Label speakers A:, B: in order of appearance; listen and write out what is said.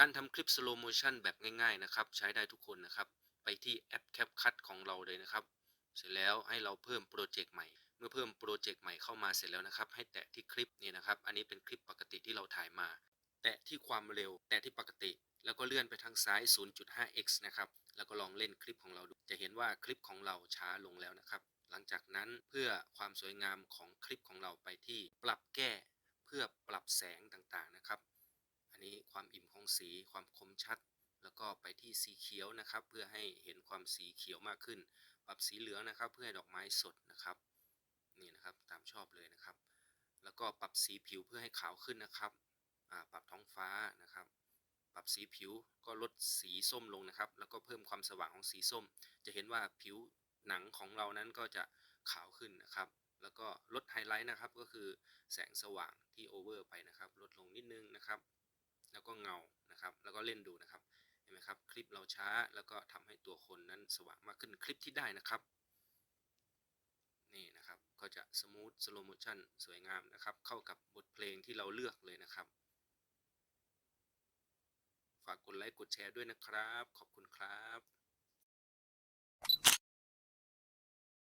A: การทำคลิป slow motion แบบง่ายๆนะครับ ใช้ได้ทุกคนนะครับ ไปที่แอป CapCut ของเราเลยนะครับ เสร็จแล้วให้เราเพิ่มโปรเจกต์ใหม่ เมื่อเพิ่มโปรเจกต์ใหม่เข้ามาเสร็จแล้วนะครับ ให้แตะที่คลิปนี่นะครับ อันนี้เป็นคลิปปกติที่เราถ่ายมา แตะที่ความเร็ว แตะที่ปกติ แล้วก็เลื่อนไปทางซ้าย 0.5x นะครับ แล้วก็ลองเล่นคลิปของเราดู จะเห็นว่าคลิปของเราช้าลงแล้วนะครับ หลังจากนั้นเพื่อความสวยงามของคลิปของเราไปที่ปรับแก้ เพื่อปรับแสงต่างๆนะครับ อันนี้ความอิ่มของสีความคมชัด แล้วก็ไปที่สีเขียวนะครับ เพื่อให้เห็นความสีเขียวมากขึ้น ปรับสีเหลืองนะครับ เพื่อให้ดอกไม้สดนะครับ นี่นะครับตามชอบเลยนะครับ แล้วก็ปรับสีผิวเพื่อให้ขาวขึ้นนะครับปรับท้องฟ้านะครับ ปรับสีผิวก็ลดสีส้มลงนะครับ แล้วก็เพิ่มความสว่างของสีส้ม จะเห็นว่าผิวหนังของเรานั้นก็จะขาวขึ้นนะครับ แล้วก็ลดไฮไลท์นะครับก็คือแสงสว่างที่โอเวอร์ไปนะครับ ลดลงนิดนึงนะครับ ก็เงานะครับ แล้วก็เล่นดูนะครับเห็นไหมครับ คลิปเราช้าแล้วก็ทำให้ตัวคนนั้นสว่างมากขึ้นคลิปที่ได้นะครับนี่นะครับก็จะสมูทสโลโมชันสวยงามนะครับ เข้ากับบทเพลงที่เราเลือกเลยนะครับ ฝากกดไลค์กดแชร์ด้วยนะครับ ขอบคุณครับ